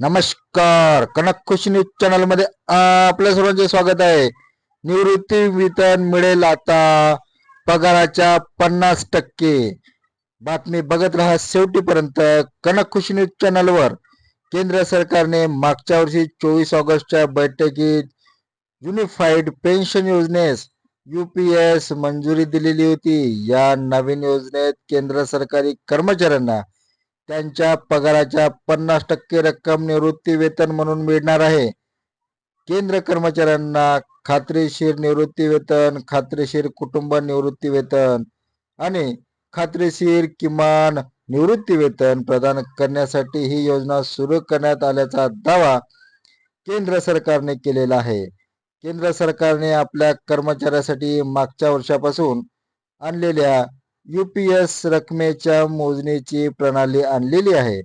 नमस्कार. कनक खुशी न्यूज चॅनलमध्ये आपल्या सर्वांचे स्वागत आहे. निवृत्ती वेतन मिळेल आता. पगाराच्या पन्नास टक्के. बातमी बघत राहा शेवटीपर्यंत कनक खुशी न्यूज चॅनलवर. केंद्र सरकारने मागच्या वर्षी चोवीस ऑगस्टच्या बैठकीत युनिफाईड पेन्शन योजनेस युपीएस मंजुरी दिलेली होती. या नवीन योजनेत केंद्र सरकारी कर्मचाऱ्यांना त्यांच्या पगाराच्या पन्नास टक्के रक्कम निवृत्ती वेतन म्हणून मिळणार आहे. केंद्र कर्मचाऱ्यांना खात्रीशीर निवृत्ती वेतन खात्रीशीर कुटुंब निवृत्ती वेतन आणि खात्रीशीर किमान निवृत्ती वेतन प्रदान करण्यासाठी ही योजना सुरू करण्यात आल्याचा दावा केंद्र सरकारने केलेला आहे. केंद्र सरकारने आपल्या कर्मचाऱ्यासाठी मागच्या वर्षापासून आणलेल्या युपीएस रकमेच्या मोजणीची प्रणाली आणलेली आहे.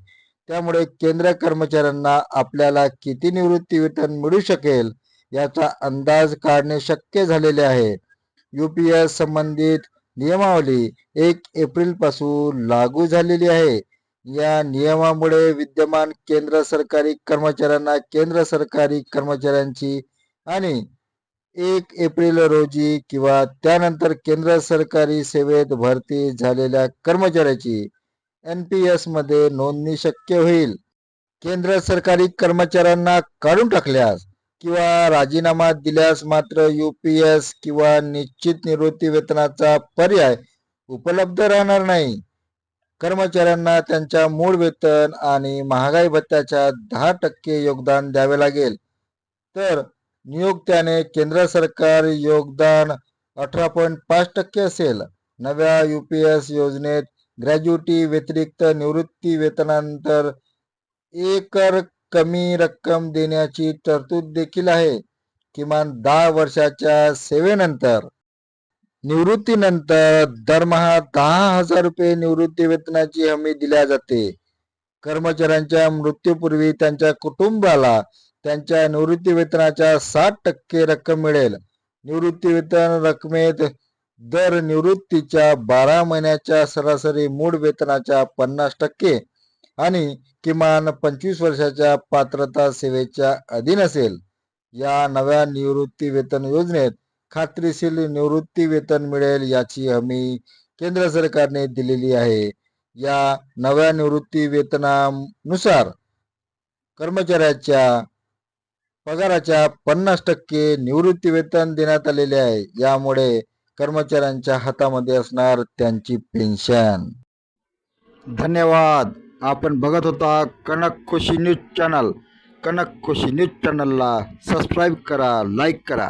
त्यामुळे केंद्र कर्मचाऱ्यांना आपल्याला किती निवृत्ती वेतन मिळू शकेल याचा अंदाज काढणे शक्य झालेले आहे. युपीएस संबंधित नियमावली एक एप्रिलपासून लागू झालेली आहे. या नियमामुळे विद्यमान केंद्र सरकारी कर्मचाऱ्यांना केंद्र सरकारी कर्मचाऱ्यांची आणि एक एप्रिल रोजी किंवा त्यानंतर केंद्र सरकारी सेवेत भरती झालेल्या कर्मचाऱ्याची एन पी एसमध्ये नोंदणी शक्य होईल. केंद्र सरकारी कर्मचाऱ्यांना काढून टाकल्यास किंवा राजीनामा दिल्यास मात्र युपीएस किंवा निश्चित निवृत्ती वेतनाचा पर्याय उपलब्ध राहणार नाही. कर्मचाऱ्यांना त्यांच्या मूळ वेतन आणि महागाई भत्त्याच्या दहा टक्के योगदान द्यावे लागेल. तर नियोक्त्याने केंद्र सरकार योगदान अठरा पॉईंट पाच टक्के असेल. नव्या युपीएस योजनेत ग्रॅज्युटी व्यतिरिक्त निवृत्ती वेतनानंतर एकर कमी रक्कम देण्याची तरतूद देखील आहे. किमान दहा वर्षाच्या सेवेनंतर. निवृत्तीनंतर दरमहा दहा हजार रुपये निवृत्ती वेतनाची हमी दिल्या जाते. कर्मचाऱ्यांच्या मृत्यूपूर्वी त्यांच्या कुटुंबाला त्यांच्या निवृत्ती वेतनाच्या साठ टक्के रक्कम मिळेल. निवृत्ती वेतन रकमेत दर निवृत्तीच्या बारा महिन्याच्या सरासरी मूळ वेतनाच्या पन्नास टक्के आणि किमान पंचवीस वर्षाच्या पात्रता सेवेच्या अधीन असेल. या नव्या निवृत्ती वेतन योजनेत खात्रीशील निवृत्ती वेतन मिळेल याची हमी केंद्र सरकारने दिलेली आहे. या नव्या निवृत्ती वेतनानुसार कर्मचाऱ्याच्या पगाराच्या पन्नास टक्के निवृत्ती वेतन देण्यात आलेले आहे. यामुळे कर्मचाऱ्यांच्या हातामध्ये असणार त्यांची पेन्शन धन्यवाद. आपण बघत होता Kanak Khushi news channel. Kanak Khushi news चॅनलला सबस्क्राईब करा लाईक करा.